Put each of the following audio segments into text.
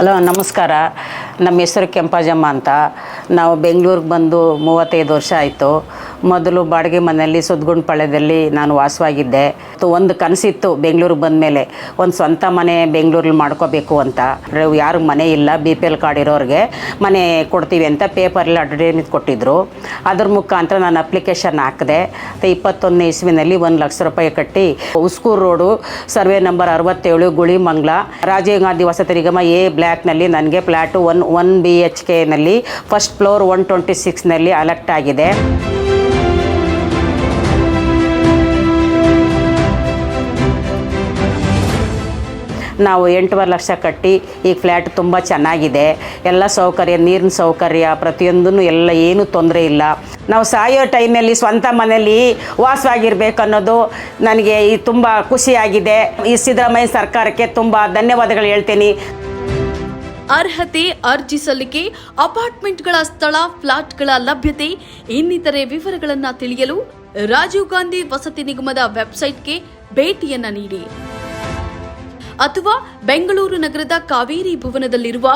Hello ನಮಸ್ಕಾರ. ನಮ್ಮ ಹೆಸರು ಕೆಂಪಾಜಮ್ಮ ಅಂತ. ನಾವು ಬೆಂಗಳೂರಿಗೆ ಬಂದು ಮೂವತ್ತೈದು ವರ್ಷ ಆಯಿತು. ಮೊದಲು ಬಾಡಿಗೆ ಮನೆಯಲ್ಲಿ ಸುದ್ಗುಂಡ್ಪಾಳ್ಯದಲ್ಲಿ ನಾನು ವಾಸವಾಗಿದ್ದೆ. ಒಂದು ಕನಸಿತ್ತು ಬೆಂಗಳೂರಿಗೆ ಬಂದ ಮೇಲೆ ಒಂದು ಸ್ವಂತ ಮನೆ ಬೆಂಗಳೂರಲ್ಲಿ ಮಾಡ್ಕೋಬೇಕು ಅಂತ. ಯಾರಿಗೆ ಮನೆ ಇಲ್ಲ, ಬಿ ಪಿ ಎಲ್ ಕಾರ್ಡ್ ಇರೋರಿಗೆ ಮನೆ ಕೊಡ್ತೀವಿ ಅಂತ ಪೇಪರಲ್ಲಿ ಅಡ್ವರ್ಟೈಸ್ಮೆಂಟ್ ಕೊಟ್ಟಿದ್ದರು ಅದ್ರ ಮುಖಾಂತರ ನಾನು ಅಪ್ಲಿಕೇಶನ್ ಹಾಕಿದೆ. ಇಪ್ಪತ್ತೊಂದನೇ ಇಸ್ವಿನಲ್ಲಿ ಒಂದು ಲಕ್ಷ ರೂಪಾಯಿ ಕಟ್ಟಿ ಉಸ್ಕೂರು ರೋಡು ಸರ್ವೆ ನಂಬರ್ ಅರವತ್ತೇಳು ಗುಳಿಮಂಗ್ಲ, ರಾಜೀವ್ ಗಾಂಧಿ ವಸತಿ ನಿಗಮ ಎ ಬ್ಲ್ಯಾಕ್ನಲ್ಲಿ ನನಗೆ flat one one B H ಕೆನಲ್ಲಿ first floor one twenty ಸಿಕ್ಸ್ನಲ್ಲಿ ಅಲೆಕ್ಟ್ ಆಗಿದೆ. ನಾವು ಎಂಟೂವರೆ ಲಕ್ಷ ಕಟ್ಟಿ ಈ ಫ್ಲ್ಯಾಟ್ ತುಂಬ ಚೆನ್ನಾಗಿದೆ. ಎಲ್ಲ ಸೌಕರ್ಯ, ನೀರಿನ ಸೌಕರ್ಯ ಪ್ರತಿಯೊಂದೂ ಎಲ್ಲ ಏನೂ ತೊಂದರೆ ಇಲ್ಲ. ನಾವು ಸಾಯೋ ಟೈಮಲ್ಲಿ ಸ್ವಂತ ಮನೆಯಲ್ಲಿ ವಾಸವಾಗಿರ್ಬೇಕನ್ನೋದು ನನಗೆ ಈ ತುಂಬ ಖುಷಿಯಾಗಿದೆ. ಈ ಸಿದ್ದರಾಮಯ್ಯ ಸರ್ಕಾರಕ್ಕೆ ತುಂಬ ಧನ್ಯವಾದಗಳು ಹೇಳ್ತೀನಿ. ಅರ್ಹತೆ ಅರ್ಜಿ ಸಲ್ಲಿಕೆ, ಅಪಾರ್ಟ್ಮೆಂಟ್ಗಳ ಸ್ಥಳ, ಫ್ಲಾಟ್ಗಳ ಲಭ್ಯತೆ, ಇನ್ನಿತರೆ ವಿವರಗಳನ್ನು ತಿಳಿಯಲು ರಾಜೀವ್ ಗಾಂಧಿ ವಸತಿ ನಿಗಮದ ವೆಬ್ಸೈಟ್ಗೆ ಭೇಟಿಯನ್ನ ನೀಡಿ. ಅಥವಾ ಬೆಂಗಳೂರು ನಗರದ ಕಾವೇರಿ ಭವನದಲ್ಲಿರುವ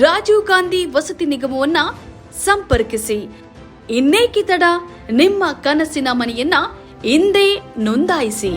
ರಾಜೀವ್ ಗಾಂಧಿ ವಸತಿ ನಿಗಮವನ್ನ ಸಂಪರ್ಕಿಸಿ. ಇನ್ನೇಕೆ ತಡ? ನಿಮ್ಮ ಕನಸಿನ ಮನೆಯನ್ನ ಇಂದೇ ನೋಂದಾಯಿಸಿ.